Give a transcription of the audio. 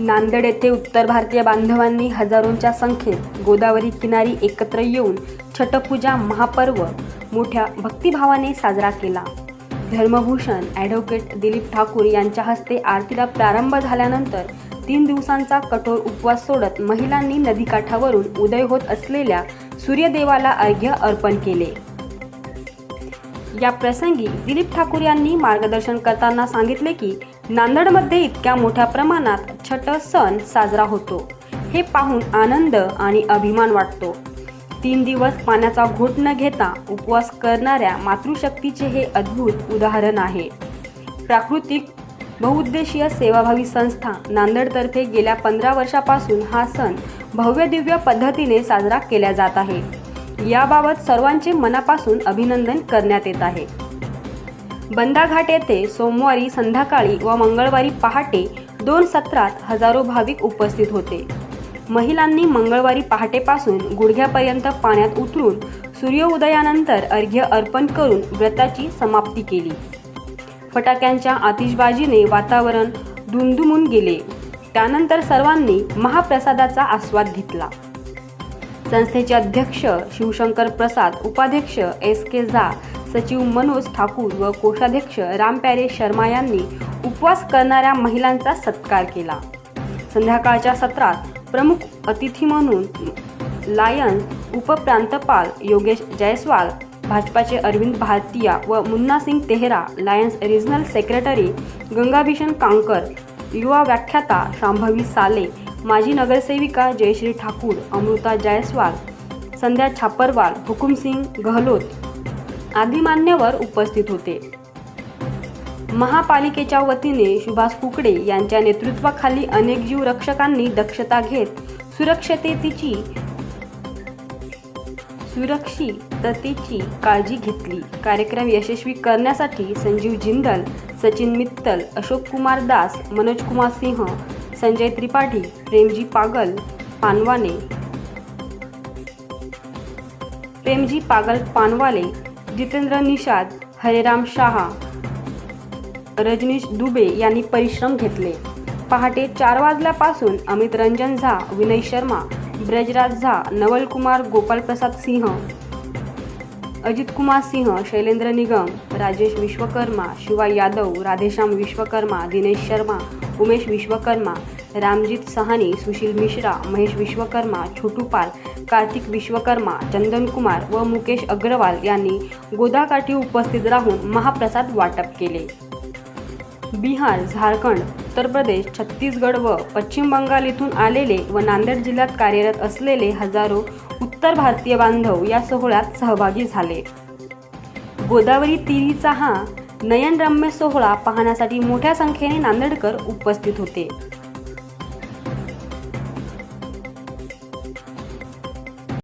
नांदेड येथे उत्तर भारतीय बांधवांनी हजारोंच्या संख्येत गोदावरी किनारी एकत्र येऊन छटपूजा महापर्व मोठ्या भक्तिभावाने साजरा केला. धर्मभूषण ॲडव्होकेट दिलीप ठाकूर यांच्या हस्ते आरतीला प्रारंभ झाल्यानंतर तीन दिवसांचा कठोर उपवास सोडत महिलांनी नदीकाठावरून उदय होत असलेल्या सूर्यदेवाला अर्घ्य अर्पण केले. या प्रसंगी दिलीप ठाकूर यांनी मार्गदर्शन करताना सांगितले की नांदेडमध्ये इतक्या मोठ्या प्रमाणात छट सण साजरा होतो. हे पाहून आनंद आणि अभिमान वाटतो. तीन दिवस पाण्याचा घोट न घेता उपवास करणाऱ्या मातृशक्तीचे हे अद्भुत उदाहरण आहे. प्राकृतिक बहुउद्देशीय सेवाभावी संस्था नांदेडतर्फे गेल्या पंधरा वर्षापासून हा सण भव्य दिव्य पद्धतीने साजरा केला जात आहे. याबाबत सर्वांचे मनापासून अभिनंदन करण्यात येत आहे. बंदाघाट येथे सोमवारी संध्याकाळी व मंगळवारी पहाटे दोन सत्रात हजारो भाविक उपस्थित होते. महिलांनी मंगळवारी पहाटेपासून गुडघ्यापर्यंत पाण्यात उतरून सूर्योदयानंतर अर्घ्य अर्पण करून व्रताची समाप्ती केली. फटाक्यांच्या आतिषबाजीने वातावरण दुमदुमून गेले. त्यानंतर सर्वांनी महाप्रसादाचा आस्वाद घेतला. संस्थेचे अध्यक्ष शिवशंकर प्रसाद उपाध्यक्ष एस के झा सचिव मनोज ठाकूर व कोषाध्यक्ष रामप्यारे शर्मा यांनी उपवास करणाऱ्या महिलांचा सत्कार केला. संध्याकाळच्या सत्रात प्रमुख अतिथी म्हणून लायन्स उपप्रांतपाल योगेश जयस्वाल भाजपाचे अरविंद भारतीया व मुन्ना सिंग तेहरा Lions regional secretary Gangabhishan Kankar युवा व्याख्याता शांभवी साले माजी नगरसेविका जयश्री ठाकूर अमृता जयस्वाल संध्या छापरवाल हुकुमसिंग गहलोत आदी मान्यवर उपस्थित होते. महापालिकेच्या वतीने सुभाष कुकडे यांच्या नेतृत्वाखाली अनेक जीव रक्षकांनी दक्षता घेत सुरक्षतेची सुरक्षिततेची काळजी घेतली. कार्यक्रम यशस्वी करण्यासाठी संजीव जिंदल सचिन मित्तल अशोक कुमार दास मनोज कुमार सिंह संजय त्रिपाठी प्रेमजी पागल पानवाने प्रेमजी पागल पानवाले जितेंद्र निषाद हरेराम शहा रजनीश दुबे यांनी परिश्रम घेतले. पहाटे चार वाजल्यापासून अमित रंजन झा विनय शर्मा ब्रजराज झा नवलकुमार गोपालप्रसाद सिंह अजित कुमार सिंह शैलेंद्र निगम राजेश विश्वकर्मा शिवा यादव राधेश्याम विश्वकर्मा दिनेश शर्मा उमेश विश्वकर्मा रामजीत सहानी सुशील मिश्रा महेश विश्वकर्मा छोटू पाल कार्तिक विश्वकर्मा चंदन कुमार व मुकेश अग्रवाल यांनी गोदाकाठी उपस्थित राहून महाप्रसाद वाटप केले. बिहार झारखंड उत्तर प्रदेश छत्तीसगड व पश्चिम बंगाल इथून आलेले व नांदेड जिल्ह्यात कार्यरत असलेले हजारो उत्तर भारतीय बांधव या सोहळ्यात सहभागी झाले. गोदावरी तिरीचा हा नयनरम्य सोहळा पाहण्यासाठी मोठ्या संख्येने नांदेडकर उपस्थित होते.